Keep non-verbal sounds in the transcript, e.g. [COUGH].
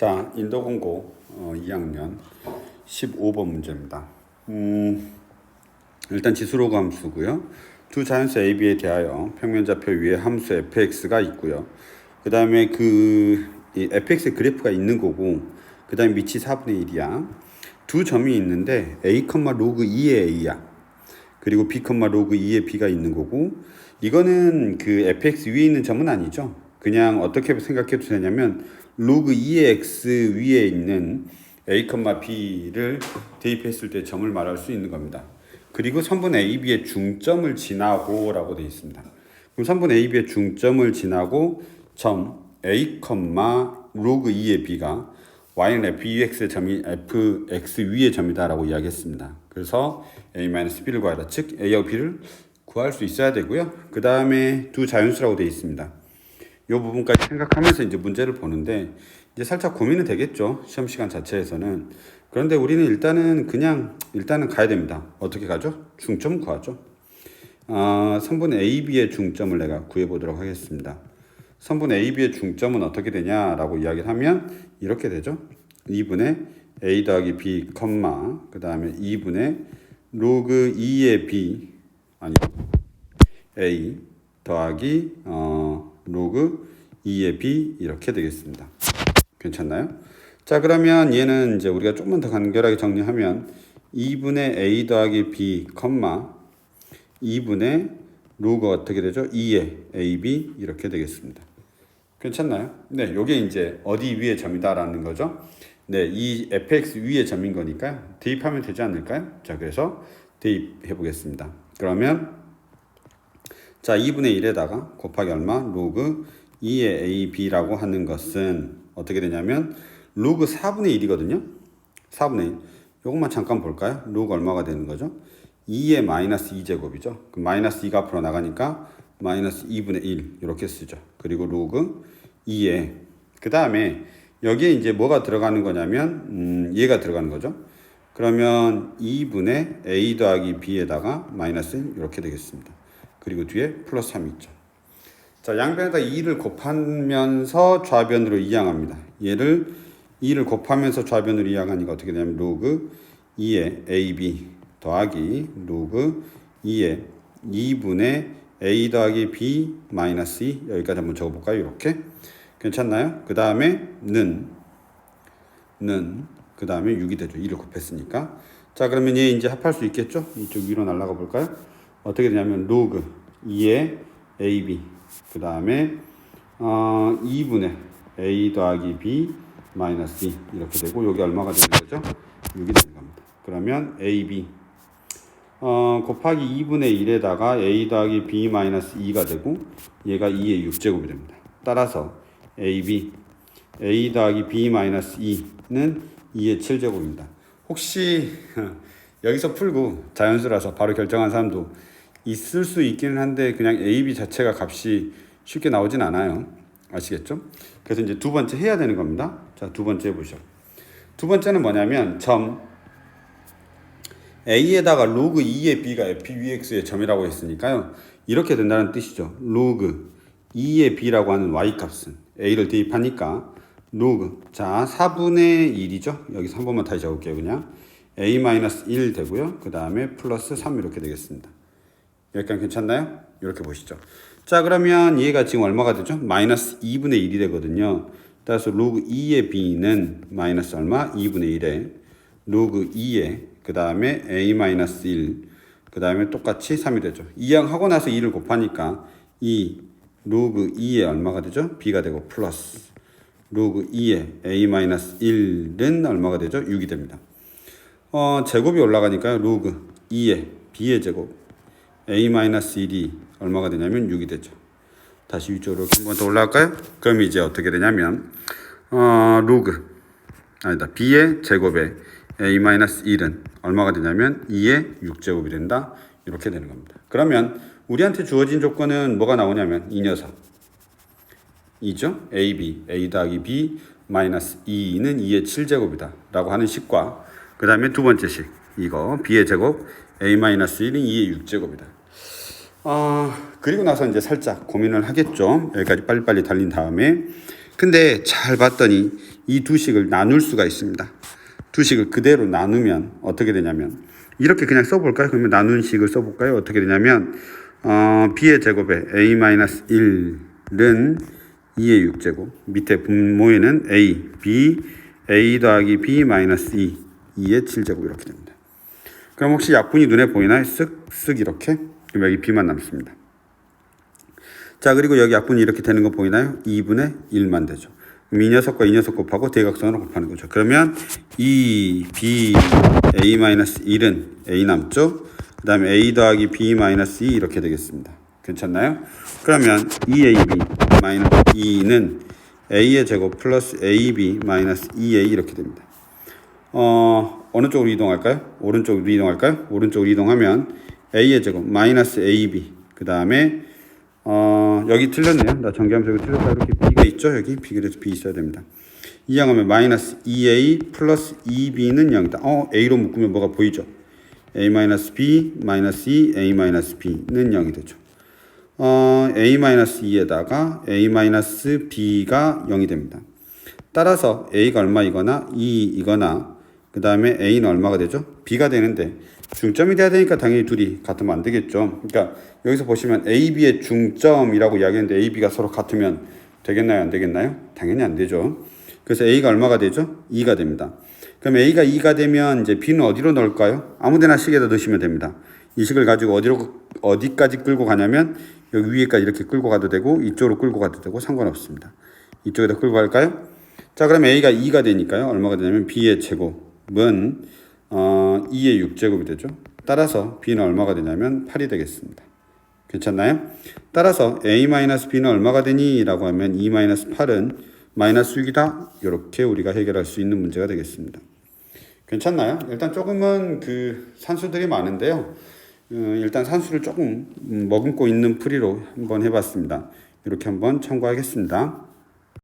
자, 인도공고 어, 2학년 15번 문제입니다. 음, 일단 지수로 함수고요. 두 자연수 A, B에 대하여 평면좌표 위에 함수 fx가 있고요. 그 다음에 그이 fx 그래프가 있는 거고, 그 다음에 밑이 4분의 1이야. 두 점이 있는데 a, 로그 2의 a야. 그리고 b, 로그 2의 b가 있는 거고, 이거는 그 fx 위에 있는 점은 아니죠. 그냥 어떻게 생각해도 되냐면 로그 2의 x 위에 있는 a, b를 대입했을 때 점을 말할 수 있는 겁니다. 그리고 선분 AB의 중점을 지나고 라고 되어 있습니다. 그럼 선분 AB의 중점을 지나고 점 A, 로그 2의 B가 Y는 FUX의 점이 FX 위의 점이다라고 이야기했습니다. 그래서 A-B를 구하라. 즉 A하고 B를 구할 수 있어야 되고요. 그 다음에 두 자연수라고 되어 있습니다. 이 부분까지 생각하면서 이제 문제를 보는데 이제 살짝 고민은 되겠죠. 시험 시간 자체에서는. 그런데 우리는 일단은 그냥 일단은 가야 됩니다. 어떻게 가죠? 중점 구하죠. 아, 선분 AB의 중점을 내가 구해 보도록 하겠습니다. 선분 AB의 중점은 어떻게 되냐라고 이야기를 하면 이렇게 되죠. 2분의 A 더하기 B, 컴마 그 다음에 2분의 로그 2의 B 아니 A 더하기 어, 로그 2의 B 이렇게 되겠습니다. 괜찮나요? 자 그러면 얘는 이제 우리가 조금만 더 간결하게 정리하면 2분의 A 더하기 B, 컴마 2분의 로그 어떻게 되죠? 2의 AB 이렇게 되겠습니다. 괜찮나요? 네, 요게 이제 어디 위의 점이다라는 거죠. 네, 이 fx 위의 점인 거니까 대입하면 되지 않을까요? 자, 그래서 대입해 보겠습니다. 그러면 자, 2분의 1에다가 곱하기 얼마? 로그 2의 ab라고 하는 것은 어떻게 되냐면 로그 4분의 1이거든요. 4분의 1. 요것만 잠깐 볼까요? 로그 얼마가 되는 거죠? 2의 마이너스 2제곱이죠. 그 마이너스 2가 앞으로 나가니까 마이너스 2분의 1 이렇게 쓰죠. 그리고 로그 2에 그 다음에 여기에 이제 뭐가 들어가는 거냐면 음, 얘가 들어가는 거죠. 그러면 2분의 a 더하기 b에다가 마이너스 1 이렇게 되겠습니다. 그리고 뒤에 플러스 3이 있죠. 자 양변에다 2를 곱하면서 좌변으로 이항합니다. 얘를 2를 곱하면서 좌변으로 이항하니까 어떻게 되냐면 로그 2의 ab 더하기 로그 2의 2분의 a 더하기 b 마이너스 2 여기까지 한번 적어볼까요? 이렇게 괜찮나요? 그 다음에 는, 는, 그 다음에 6이 되죠. 2를 곱했으니까. 자, 그러면 얘 이제 합할 수 있겠죠? 이쪽 위로 날아가 볼까요? 어떻게 되냐면 로그 2의 ab 그 다음에 어, 2분의 a 더하기 b 마이너스 2 이렇게 되고 여기 얼마가 되는 거죠? 6이 되는 겁니다. 그러면 ab 어, 곱하기 2분의 1에다가 a 더하기 b 마이너스 2가 되고 얘가 2의 6제곱이 됩니다. 따라서 ab a 더하기 b 마이너스 2는 2의 7제곱입니다. 혹시 [LAUGHS] 여기서 풀고 자연수라서 바로 결정한 사람도 있을 수 있기는 한데 그냥 ab 자체가 값이 쉽게 나오진 않아요. 아시겠죠? 그래서 이제 두 번째 해야 되는 겁니다. 자, 두 번째 보죠. 두 번째는 뭐냐면 점 a에다가 로그 2의 b가 fvx의 점이라고 했으니까요. 이렇게 된다는 뜻이죠. 로그 2의 b라고 하는 y 값은 a를 대입하니까 로그 자 4분의 1이죠. 여기서 한 번만 다시 적을게요. 그냥 a-1 되고요. 그 다음에 플러스 3 이렇게 되겠습니다. 여기까지 괜찮나요? 이렇게 보시죠. 자 그러면 얘가 지금 얼마가 되죠? 마이너스 2분의 1이 되거든요. 따라서 로그 2의 b는 마이너스 얼마? 2분의 1에 로그 2의 그 다음에 a-1 그 다음에 똑같이 3이 되죠. 이항 하고 나서 2를 곱하니까 이 로그 2에 얼마가 되죠? b가 되고 플러스 로그 2에 a-1은 얼마가 되죠? 6이 됩니다. 어, 제곱이 올라가니까요. 로그 2에 b의 제곱 a-1이 얼마가 되냐면 6이 되죠. 다시 위쪽으로 한 번 더 올라갈까요? 그럼 이제 어떻게 되냐면 어, 로그 아니다 b의 제곱에 a-1은 얼마가 되냐면 2의 6제곱이 된다. 이렇게 되는 겁니다. 그러면 우리한테 주어진 조건은 뭐가 나오냐면 이 녀석 이죠. ab, a 더하기 b 마이너스 2는 2의 7제곱이다 라고 하는 식과 그 다음에 두 번째 식 이거 b의 제곱 a 마이너스 1은 2의 6제곱이다. 아 그리고 나서 이제 살짝 고민을 하겠죠. 여기까지 빨리빨리 달린 다음에 근데 잘 봤더니 이 두 식을 나눌 수가 있습니다. 두 식을 그대로 나누면 어떻게 되냐면 이렇게 그냥 써볼까요? 그러면 나눈 식을 써볼까요? 어떻게 되냐면 어, b의 제곱에 a-1은 2의 6제곱 밑에 분모에는 a, b, a 더하기 b 마이너스 2, 2의 7제곱 이렇게 됩니다. 그럼 혹시 약분이 눈에 보이나요? 쓱쓱 이렇게 그럼 여기 b만 남습니다. 자 그리고 여기 약분이 이렇게 되는 거 보이나요? 2분의 1만 되죠. 그럼 이 녀석과 이 녀석 곱하고 대각선으로 곱하는 거죠. 그러면 2 b a 마이너스 1은 a 남죠. 그 다음에 a 더하기 b 마이너스 2 이렇게 되겠습니다. 괜찮나요? 그러면 2ab 마이너스 2는 a의 제곱 플러스 ab 마이너스 2a 이렇게 됩니다. 어, 어느 쪽으로 이동할까요? 오른쪽으로 이동할까요? 오른쪽으로 이동하면 a의 제곱 마이너스 ab 그 다음에 어, 여기 틀렸네요. 나 전개하면서 여기 틀렸다. 이렇게 b가 있죠? 여기 b 그래서 b 있어야 됩니다. 이항하면 마이너스 2a 플러스 2b는 0이다. 어, a로 묶으면 뭐가 보이죠? a 마이너스 b 마이너스 2 a 마이너스 b는 0이 되죠. 어, a 마이너스 2에다가 a 마이너스 b가 0이 됩니다. 따라서 a가 얼마이거나 2이거나 그 다음에 a는 얼마가 되죠? b가 되는데 중점이 돼야 되니까 당연히 둘이 같으면 안 되겠죠. 그러니까 여기서 보시면 a, b의 중점이라고 이야기했는데 a, b가 서로 같으면 되겠나요? 안 되겠나요? 당연히 안 되죠. 그래서 a가 얼마가 되죠? 2가 됩니다. 그럼 a가 2가 되면 이제 b는 어디로 넣을까요? 아무데나 식에다 넣으시면 됩니다. 이 식을 가지고 어디로 어디까지 끌고 가냐면 여기 위에까지 이렇게 끌고 가도 되고 이쪽으로 끌고 가도 되고 상관없습니다. 이쪽에다 끌고 갈까요? 자, 그럼 a가 2가 되니까요. 얼마가 되냐면 b의 제곱 은 어, 2의 6제곱이 되죠. 따라서 b는 얼마가 되냐면 8이 되겠습니다. 괜찮나요? 따라서 a-b는 얼마가 되니? 라고 하면 2-8은 마이너스 6이다. 이렇게 우리가 해결할 수 있는 문제가 되겠습니다. 괜찮나요? 일단 조금은 그 산수들이 많은데요. 어, 일단 산수를 조금 음, 머금고 있는 풀이로 한번 해봤습니다. 이렇게 한번 참고하겠습니다.